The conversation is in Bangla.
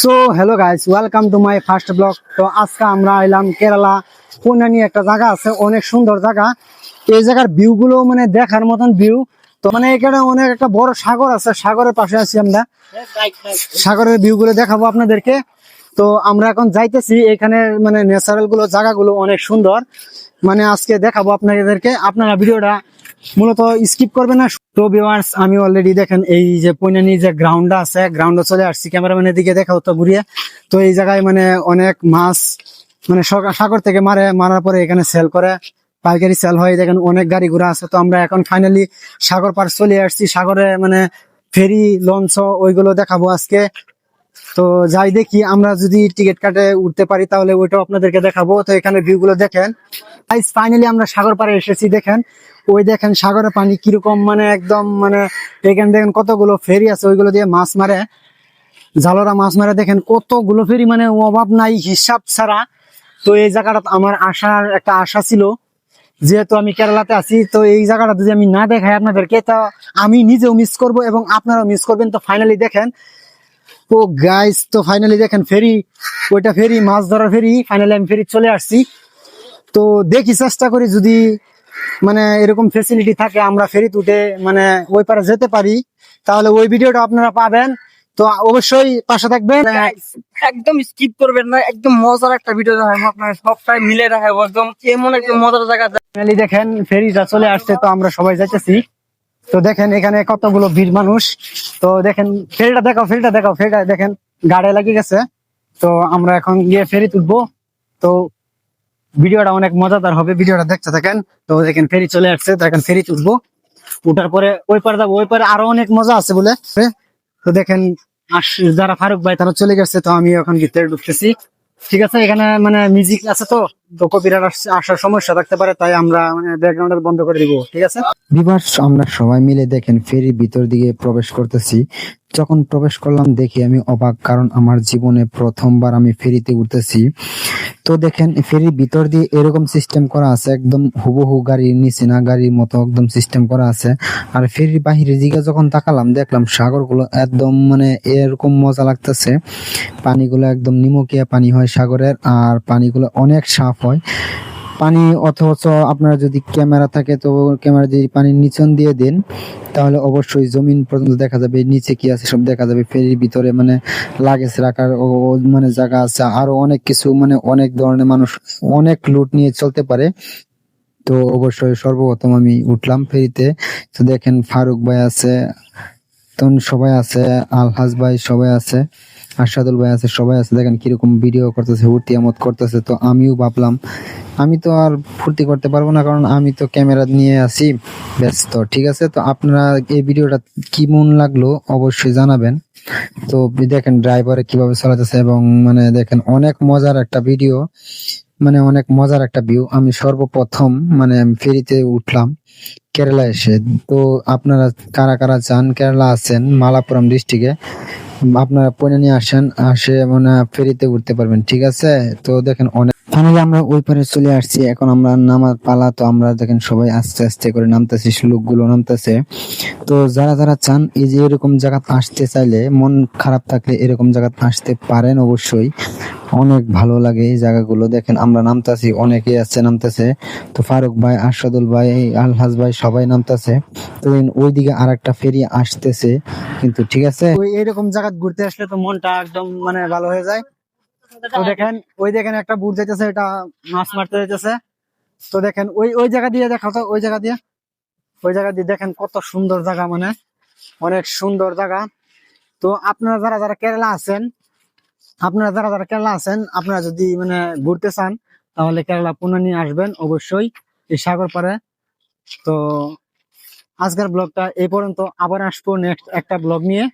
So hello guys welcome to my first blog তো আজকে আমরা এলাম কেরালা। পুনানি একটা জায়গা আছে, অনেক সুন্দর জায়গা। এই জায়গার ভিউ গুলো মানে দেখার মতন ভিউ তো মানে এখানে অনেক একটা বড় সাগর আছে, সাগরের পাশে আছি আমরা। সাগরের ভিউ গুলো দেখাবো আপনাদেরকে। তো আমরা এখন যাইতেছি, এখানে মানে ন্যাচারালগুলো, জায়গাগুলো অনেক সুন্দর। মানে আজকে দেখাবো আপনাদেরকে। আপনারা ভিডিওটা মূলত স্কিপ করবেন না তো ভিউয়ার্স আমি অলরেডি দেখেন এই যে পৈনানি যে গ্রাউন্ডটা আছে গ্রাউন্ডে চলে আসছি ক্যামেরাম্যানের দিকে দেখাও তো ঘুরিয়ে। তো এই জায়গায় মানে অনেক মাছ মানে সগ- সাগর থেকে মারে, মারার পরে এখানে সেল করে, পাইকারি সেল হয়। দেখেন অনেক গাড়ি ঘোড়া আছে। তো আমরা এখন ফাইনালি সাগর পার চলে আসছি। সাগরে মানে ফেরি, লঞ্চ ওইগুলো দেখাবো আজকে। তো যাই দেখি, আমরা যদি টিকিট কাটে উঠতে পারি তাহলে ওইটাও আপনাদেরকে দেখাবো। তো এখানে ভিউ গুলো দেখেন ফাইনালি আমরা সাগর পাড়ে এসেছি, দেখেন। ওই দেখেন সাগরের পানি কীরকম মানে একদম মানে এখানে দেখেন কতগুলো ফেরি আছে, ওইগুলো দিয়ে মাছ মারে। জালরা মাছ মারে, দেখেন কতগুলো ফেরি মানে অভাব নাই, হিসাব ছাড়া। তো এই জায়গাটা আমার আসার একটা আশা ছিল। যেহেতু আমি কেরালাতে আছি, তো এই জায়গাটা যদি আমি না দেখাই আপনাদেরকে, তা আমি নিজেও মিস করব এবং আপনারাও মিস করবেন। তো ফাইনালি দেখেন ও গাইস তো ফাইনালি দেখেন ফেরি, ওইটা ফেরি, মাছ ধরার ফেরি ফাইনালি আমি ফেরি চলে আসছি। তো দেখি চেষ্টা করি যদি মানে এরকম ফেসিলিটি থাকে আমরা ফেরি উঠে মানে ওই পারে যেতে পারি তাহলে ওই ভিডিওটা আপনারা পাবেন। তো অবশ্যই পাশে থাকবেন। একদম স্কিপ করবেন না একদম মজার একটা ভিডিও দেখাবো আপনার সবটাই মিলে দেখাবো একদম এমন একটা মজার জায়গা ফাইনালি দেখেন ফেরিটা চলে আসছে তো আমরা সবাই যাইতেছি। তো দেখেন এখানে কতগুলো ভিড় মানুষ। তো দেখেন ফেরিটা দেখাও ফেরিটা দেখাও ফেরিটা দেখেন গাড়ি লাগিয়ে গেছে। তো আমরা এখন গিয়ে ফেরি তুলবো। তো ভিডিওটা অনেক মজাদার হবে, ভিডিওটা দেখতে থাকেন। তো দেখেন ফেরি চলে আসছে, তো এখন ফেরি তুলবো। উঠার পরে ওই পারে যাব, ওই পারে আরও অনেক মজা আছে বলে। তো দেখেন যারা ফারুক ভাই তারা চলে গেছে, তো আমি এখন গিতে ঢুকতেছি। ঠিক আছে, এখানে মানে মিউজিক আছে তো। তাই আমরা মানে ব্যাকগ্রাউন্ড করে সবাই মিলে দেখেন ভিতর প্রবেশ করতেছি। যখন প্রবেশ করলাম, দেখি আমি অবাক, কারণ আমার জীবনে প্রথমবার আমি ফেরিতে উঠতেছি। তো দেখেন, ফেরির ভিতর দিয়ে এরকম সিস্টেম করা আছে, একদম হুবহু গাড়ির নিচে না, গাড়ির মতো একদম সিস্টেম করা আছে। আর ফেরির বাহিরের দিকে যখন তাকালাম, দেখলাম সাগরগুলো একদম মানে এরকম মজা লাগতেছে। পানিগুলো একদম নিমকিয়া পানি হয় সাগরের, আর পানিগুলো অনেক সাফ হয়। পানি অথচ আপনারা যদি ক্যামেরা থাকে, তো ক্যামেরা যদি পানির নিচন দিয়ে দেন, তাহলে অবশ্যই জমিন পর্যন্ত দেখা যাবে, নিচে কি আছে সব দেখা যাবে, ফেরির ভিতরে মানে লাগেজ রাখার মানে জায়গা আছে। আরও অনেক কিছু মানে অনেক ধরনের মানুষ, অনেক লুট নিয়ে চলতে পারে। তো অবশ্যই সর্বপ্রথম আমি উঠলাম ফেরিতে। তো দেখেন ফারুক ভাই আছে তখন সবাই আছে, আলহাজ ভাই সবাই আছে। আশাদুল ভাই আছে, সবাই আছে। দেখেন কীরকম ভিডিও করতেছে উর্তি আমত করতেছে। তো আমিও ভাবলাম, আমি তো আর ফুর্তি করতে পারব না, কারণ আমি তো ক্যামেরা নিয়ে আছি, ব্যস্ত, ঠিক আছে? তো আপনারা এই ভিডিওটা কি মন লাগল অবশ্যই জানাবেন। তো দেখেন ড্রাইভারে কীভাবে চালাতেছে এবং মানে দেখেন অনেক মজার একটা ভিডিও মানে অনেক মজার একটা ভিউ আমি সর্বপ্রথম মানে আমি ফেরিতে উঠলাম কেরালা এসে। তো আপনারা কারা কারা চান কেরালা আছেন মালাপুরম ডিস্ট্রিক্টে আপনারা পয়না নিয়ে আসেন আসে মানে ফেরিতে উঠতে পারবেন ঠিক আছে? তো দেখেন অনেক ফাইনালি আমরা ওই পারে চলে আসছি। এখন আমরা নামার পালা, তো আমরা দেখেন সবাই আস্তে আস্তে করে নামতেছি লোকগুলো নামতেছে। তো যারা যারা চান, এই যে এরকম জায়গা আসতে চাইলে, মন খারাপ থাকলে এরকম জায়গা আসতে পারেন অবশ্যই। অনেক ভালো লাগে এই জায়গাগুলো। দেখেন আমরা নামতাছি অনেকে আছে নামতেছে। তো ফারুক ভাই, আরশাদুল ভাই, আলহাজ ভাই সবাই নামতেছে। তো ওইদিকে আর একটা ফেরি আসতেছে, কিন্তু ঠিক আছে? ওই এরকম জায়গা ঘুরতে আসলে তো মনটা একদম মানে ভালো হয়ে যায়। তো দেখেন ওই দেখেন একটা বুট যাইতেছে এটা মাছ মারতে যাইতেছে। তো দেখেন ওই ওই জায়গা দিয়ে দেখা তো ওই জায়গা দিয়ে। ওই জায়গা দিয়ে দেখেন কত সুন্দর জায়গা মানে অনেক সুন্দর জায়গা। তো আপনারা যারা যারা কেরালা আছেন আপনারা যারা যারা কেরালা আছেন আপনারা যদি মানে ঘুরতে চান তাহলে কেরালা পুনঃ নিয়ে আসবেন অবশ্যই এই সাগর পারে তো আজকের ব্লগটা এই পর্যন্ত আবার আসব নেক্সট একটা ব্লগ নিয়ে।